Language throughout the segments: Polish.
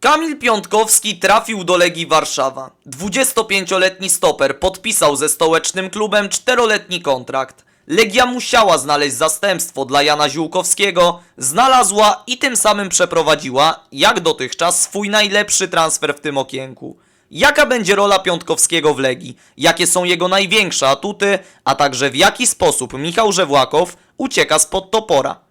Kamil Piątkowski trafił do Legii Warszawa. 25-letni stoper podpisał ze stołecznym klubem czteroletni kontrakt. Legia musiała znaleźć zastępstwo dla Jana Ziółkowskiego, znalazła i tym samym przeprowadziła, jak dotychczas, swój najlepszy transfer w tym okienku. Jaka będzie rola Piątkowskiego w Legii? Jakie są jego największe atuty? A także w jaki sposób Michał Żewłakow ucieka spod topora?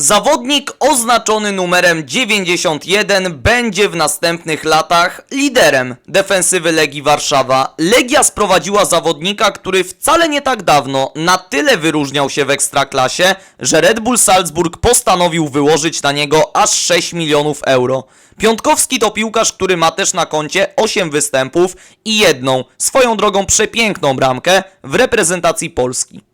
Zawodnik oznaczony numerem 91 będzie w następnych latach liderem defensywy Legii Warszawa. Legia sprowadziła zawodnika, który wcale nie tak dawno na tyle wyróżniał się w ekstraklasie, że Red Bull Salzburg postanowił wyłożyć na niego aż 6 milionów euro. Piątkowski to piłkarz, który ma też na koncie 8 występów i jedną, swoją drogą przepiękną bramkę w reprezentacji Polski.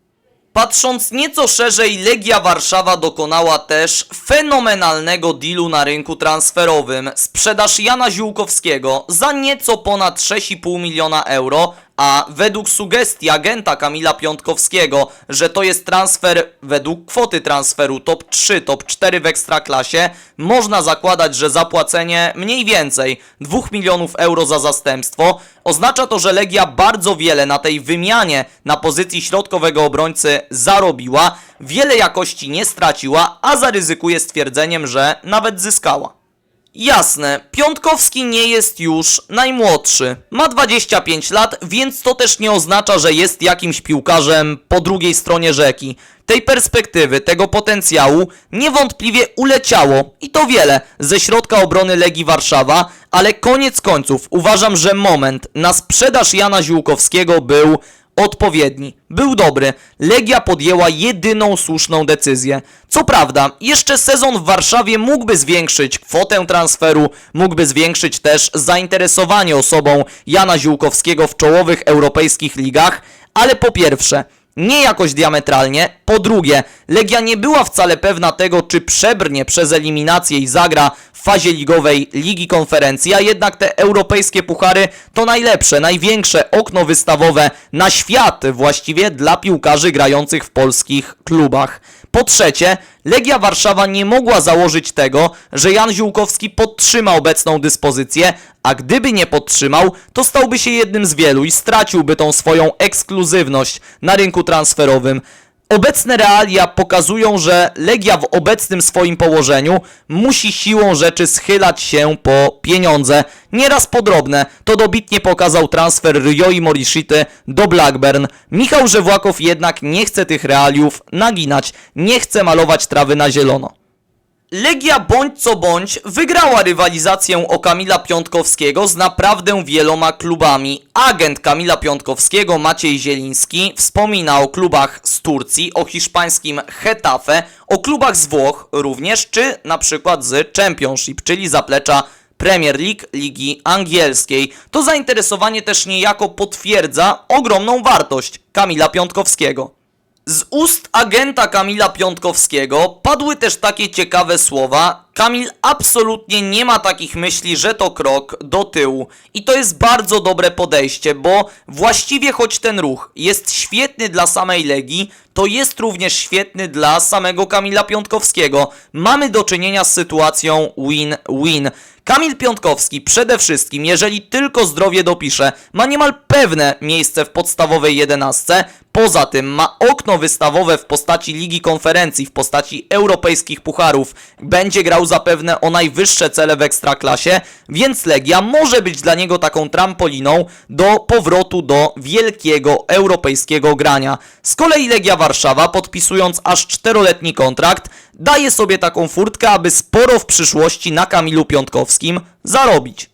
Patrząc nieco szerzej, Legia Warszawa dokonała też fenomenalnego dealu na rynku transferowym. Sprzedaż Jana Ziółkowskiego za nieco ponad 6,5 miliona euro, a według sugestii agenta Kamila Piątkowskiego, że to jest transfer według kwoty transferu top 3, top 4 w ekstraklasie, można zakładać, że zapłacenie mniej więcej 2 milionów euro za zastępstwo oznacza to, że Legia bardzo wiele na tej wymianie na pozycji środkowego obrońcy zarobiła, wiele jakości nie straciła, a zaryzykuje stwierdzeniem, że nawet zyskała. Jasne, Piątkowski nie jest już najmłodszy. Ma 25 lat, więc to też nie oznacza, że jest jakimś piłkarzem po drugiej stronie rzeki. Tej perspektywy, tego potencjału niewątpliwie uleciało i to wiele ze środka obrony Legii Warszawa, ale koniec końców uważam, że moment na sprzedaż Jana Ziółkowskiego był odpowiedni. Był dobry. Legia podjęła jedyną słuszną decyzję. Co prawda, jeszcze sezon w Warszawie mógłby zwiększyć kwotę transferu, mógłby zwiększyć też zainteresowanie osobą Jana Ziółkowskiego w czołowych europejskich ligach, ale po pierwsze, nie jakoś diametralnie. Po drugie, Legia nie była wcale pewna tego, czy przebrnie przez eliminację i zagra w fazie ligowej Ligi Konferencji, a jednak te europejskie puchary to najlepsze, największe okno wystawowe na świat właściwie dla piłkarzy grających w polskich klubach. Po trzecie, Legia Warszawa nie mogła założyć tego, że Jan Ziółkowski podtrzyma obecną dyspozycję, a gdyby nie podtrzymał, to stałby się jednym z wielu i straciłby tą swoją ekskluzywność na rynku transferowym. Obecne realia pokazują, że Legia w obecnym swoim położeniu musi siłą rzeczy schylać się po pieniądze. Nieraz podrobne, to dobitnie pokazał transfer Ryoi Morishity do Blackburn. Michał Żewłakow jednak nie chce tych realiów naginać, nie chce malować trawy na zielono. Legia bądź co bądź wygrała rywalizację o Kamila Piątkowskiego z naprawdę wieloma klubami. Agent Kamila Piątkowskiego Maciej Zieliński wspomina o klubach z Turcji, o hiszpańskim Getafe, o klubach z Włoch również, czy na przykład z Championship, czyli zaplecza Premier League Ligi Angielskiej. To zainteresowanie też niejako potwierdza ogromną wartość Kamila Piątkowskiego. Z ust agenta Kamila Piątkowskiego padły też takie ciekawe słowa. Kamil absolutnie nie ma takich myśli, że to krok do tyłu. I to jest bardzo dobre podejście, bo właściwie choć ten ruch jest świetny dla samej Legii, to jest również świetny dla samego Kamila Piątkowskiego. Mamy do czynienia z sytuacją win-win. Kamil Piątkowski przede wszystkim, jeżeli tylko zdrowie dopisze, ma niemal pewne miejsce w podstawowej jedenastce. Poza tym ma okno wystawowe w postaci Ligi Konferencji, w postaci europejskich pucharów. Będzie grał zapewne o najwyższe cele w ekstraklasie, więc Legia może być dla niego taką trampoliną do powrotu do wielkiego europejskiego grania. Z kolei Legia Warszawa, podpisując aż czteroletni kontrakt, daje sobie taką furtkę, aby sporo w przyszłości na Kamilu Piątkowskim zarobić.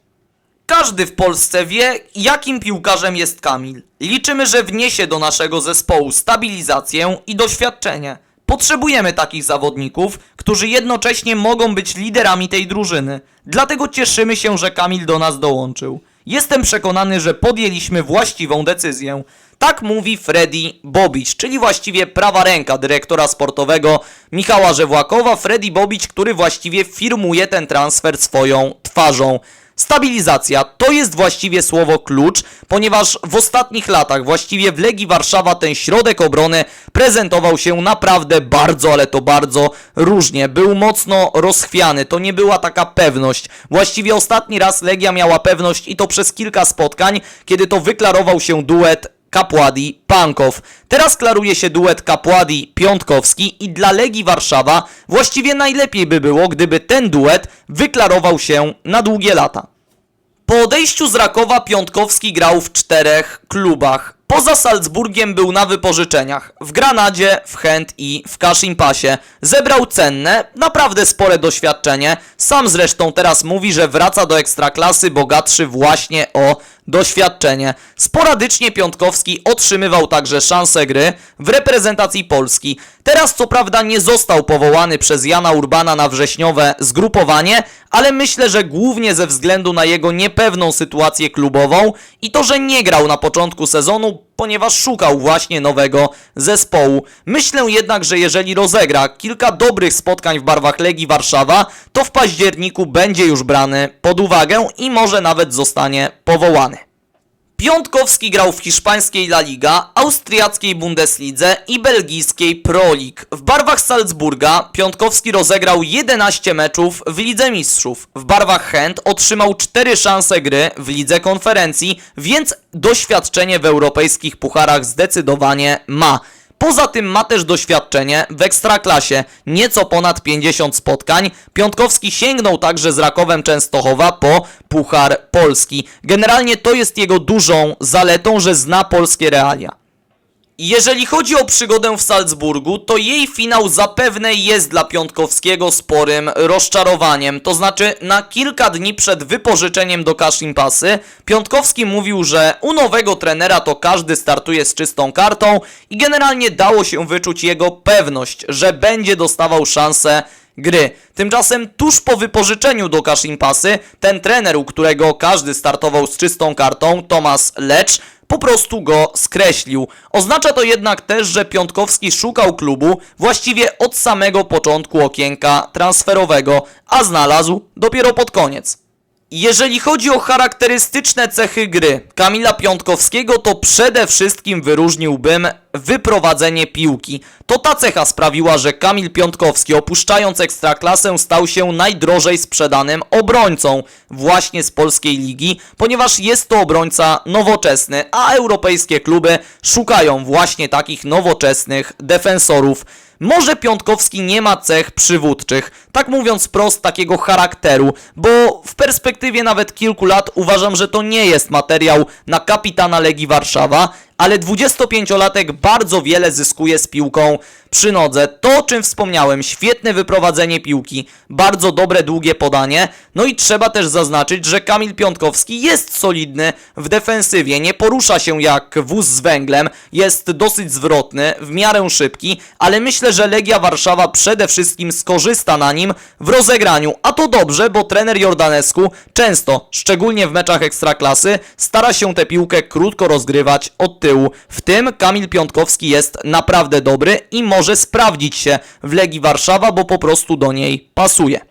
Każdy w Polsce wie, jakim piłkarzem jest Kamil. Liczymy, że wniesie do naszego zespołu stabilizację i doświadczenie. Potrzebujemy takich zawodników, którzy jednocześnie mogą być liderami tej drużyny. Dlatego cieszymy się, że Kamil do nas dołączył. Jestem przekonany, że podjęliśmy właściwą decyzję. Tak mówi Freddy Bobić, czyli właściwie prawa ręka dyrektora sportowego Michała Żewłakowa. Freddy Bobić, który właściwie firmuje ten transfer swoją twarzą. Stabilizacja to jest właściwie słowo klucz, ponieważ w ostatnich latach właściwie w Legii Warszawa ten środek obrony prezentował się naprawdę bardzo, ale to bardzo różnie. Był mocno rozchwiany, to nie była taka pewność. Właściwie ostatni raz Legia miała pewność i to przez kilka spotkań, kiedy to wyklarował się duet Kapładi-Pankow. Teraz klaruje się duet Kapładi-Piątkowski i dla Legii Warszawa właściwie najlepiej by było, gdyby ten duet wyklarował się na długie lata. Po odejściu z Rakowa Piątkowski grał w czterech klubach. Poza Salzburgiem był na wypożyczeniach w Granadzie, w Chęt i w Kashimpasie. Zebrał cenne, naprawdę spore doświadczenie. Sam zresztą teraz mówi, że wraca do ekstraklasy bogatszy właśnie o doświadczenie. Sporadycznie Piątkowski otrzymywał także szanse gry w reprezentacji Polski. Teraz co prawda nie został powołany przez Jana Urbana na wrześniowe zgrupowanie, ale myślę, że głównie ze względu na jego niepewną sytuację klubową i to, że nie grał na początku sezonu, ponieważ szukał właśnie nowego zespołu. Myślę jednak, że jeżeli rozegra kilka dobrych spotkań w barwach Legii Warszawa, to w październiku będzie już brany pod uwagę i może nawet zostanie powołany. Piątkowski grał w hiszpańskiej La Liga, austriackiej Bundeslidze i belgijskiej Pro League. W barwach Salzburga Piątkowski rozegrał 11 meczów w Lidze Mistrzów. W barwach Chęt otrzymał 4 szanse gry w Lidze Konferencji, więc doświadczenie w europejskich pucharach zdecydowanie ma. Poza tym ma też doświadczenie w ekstraklasie, nieco ponad 50 spotkań. Piątkowski sięgnął także z Rakowem Częstochowa po Puchar Polski. Generalnie to jest jego dużą zaletą, że zna polskie realia. Jeżeli chodzi o przygodę w Salzburgu, to jej finał zapewne jest dla Piątkowskiego sporym rozczarowaniem. To znaczy, na kilka dni przed wypożyczeniem do Kashimpasy, Piątkowski mówił, że u nowego trenera to każdy startuje z czystą kartą i generalnie dało się wyczuć jego pewność, że będzie dostawał szansę gry. Tymczasem tuż po wypożyczeniu do Kashimpasy, ten trener, u którego każdy startował z czystą kartą, Tomasz Lecz, po prostu go skreślił. Oznacza to jednak też, że Piątkowski szukał klubu właściwie od samego początku okienka transferowego, a znalazł dopiero pod koniec. Jeżeli chodzi o charakterystyczne cechy gry Kamila Piątkowskiego, to przede wszystkim wyróżniłbym wyprowadzenie piłki. To ta cecha sprawiła, że Kamil Piątkowski opuszczając ekstraklasę stał się najdrożej sprzedanym obrońcą właśnie z polskiej ligi, ponieważ jest to obrońca nowoczesny, a europejskie kluby szukają właśnie takich nowoczesnych defensorów. Może Piątkowski nie ma cech przywódczych, tak mówiąc prost, takiego charakteru, bo w perspektywie nawet kilku lat uważam, że to nie jest materiał na kapitana Legii Warszawa, ale 25-latek bardzo wiele zyskuje z piłką przy nodze. To, o czym wspomniałem, świetne wyprowadzenie piłki, bardzo dobre długie podanie, no i trzeba też zaznaczyć, że Kamil Piątkowski jest solidny w defensywie, nie porusza się jak wóz z węglem, jest dosyć zwrotny, w miarę szybki, ale myślę, że Legia Warszawa przede wszystkim skorzysta na nim w rozegraniu, a to dobrze, bo trener Jordanescu często, szczególnie w meczach ekstraklasy, stara się tę piłkę krótko rozgrywać od tyłu. W tym Kamil Piątkowski jest naprawdę dobry i może sprawdzić się w Legii Warszawa, bo po prostu do niej pasuje.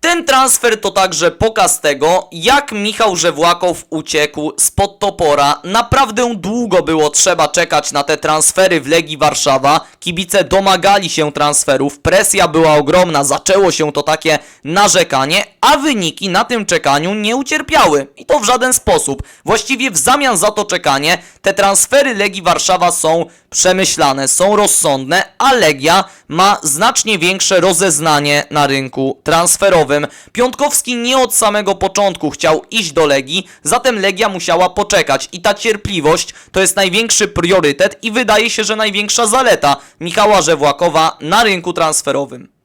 Ten transfer to także pokaz tego, jak Michał Żewłakow uciekł spod topora. Naprawdę długo było trzeba czekać na te transfery w Legii Warszawa. Kibice domagali się transferów, presja była ogromna, zaczęło się to takie narzekanie, a wyniki na tym czekaniu nie ucierpiały. I to w żaden sposób. Właściwie w zamian za to czekanie, te transfery Legii Warszawa są przemyślane, są rozsądne, a Legia ma znacznie większe rozeznanie na rynku transferowym. Piątkowski nie od samego początku chciał iść do Legii, zatem Legia musiała poczekać i ta cierpliwość to jest największy priorytet i wydaje się, że największa zaleta Michała Żewłakowa na rynku transferowym.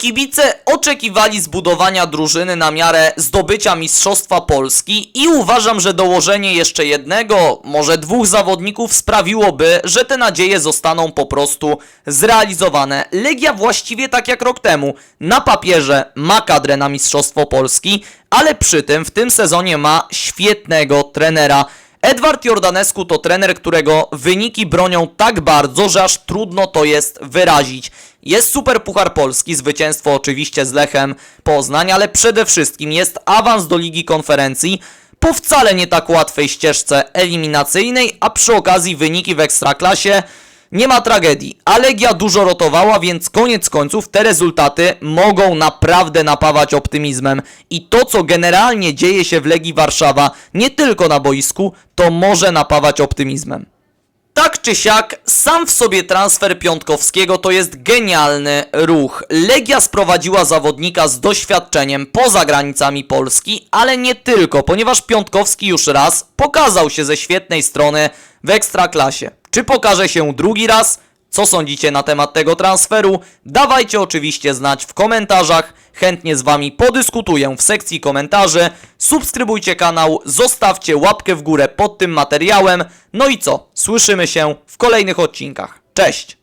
Kibice oczekiwali zbudowania drużyny na miarę zdobycia Mistrzostwa Polski i uważam, że dołożenie jeszcze jednego, może dwóch zawodników sprawiłoby, że te nadzieje zostaną po prostu zrealizowane. Legia właściwie tak jak rok temu na papierze ma kadrę na Mistrzostwo Polski, ale przy tym w tym sezonie ma świetnego trenera. Edward Jordanescu to trener, którego wyniki bronią tak bardzo, że aż trudno to jest wyrazić. Jest super Puchar Polski, zwycięstwo oczywiście z Lechem Poznań, ale przede wszystkim jest awans do Ligi Konferencji po wcale nie tak łatwej ścieżce eliminacyjnej, a przy okazji wyniki w Ekstraklasie nie ma tragedii. A Legia dużo rotowała, więc koniec końców te rezultaty mogą naprawdę napawać optymizmem. I to, co generalnie dzieje się w Legii Warszawa, nie tylko na boisku, to może napawać optymizmem. Tak czy siak, sam w sobie transfer Piątkowskiego to jest genialny ruch. Legia sprowadziła zawodnika z doświadczeniem poza granicami Polski, ale nie tylko, ponieważ Piątkowski już raz pokazał się ze świetnej strony w Ekstraklasie. Czy pokaże się drugi raz? Co sądzicie na temat tego transferu? Dawajcie oczywiście znać w komentarzach. Chętnie z Wami podyskutuję w sekcji komentarzy. Subskrybujcie kanał, zostawcie łapkę w górę pod tym materiałem. No i co? Słyszymy się w kolejnych odcinkach. Cześć!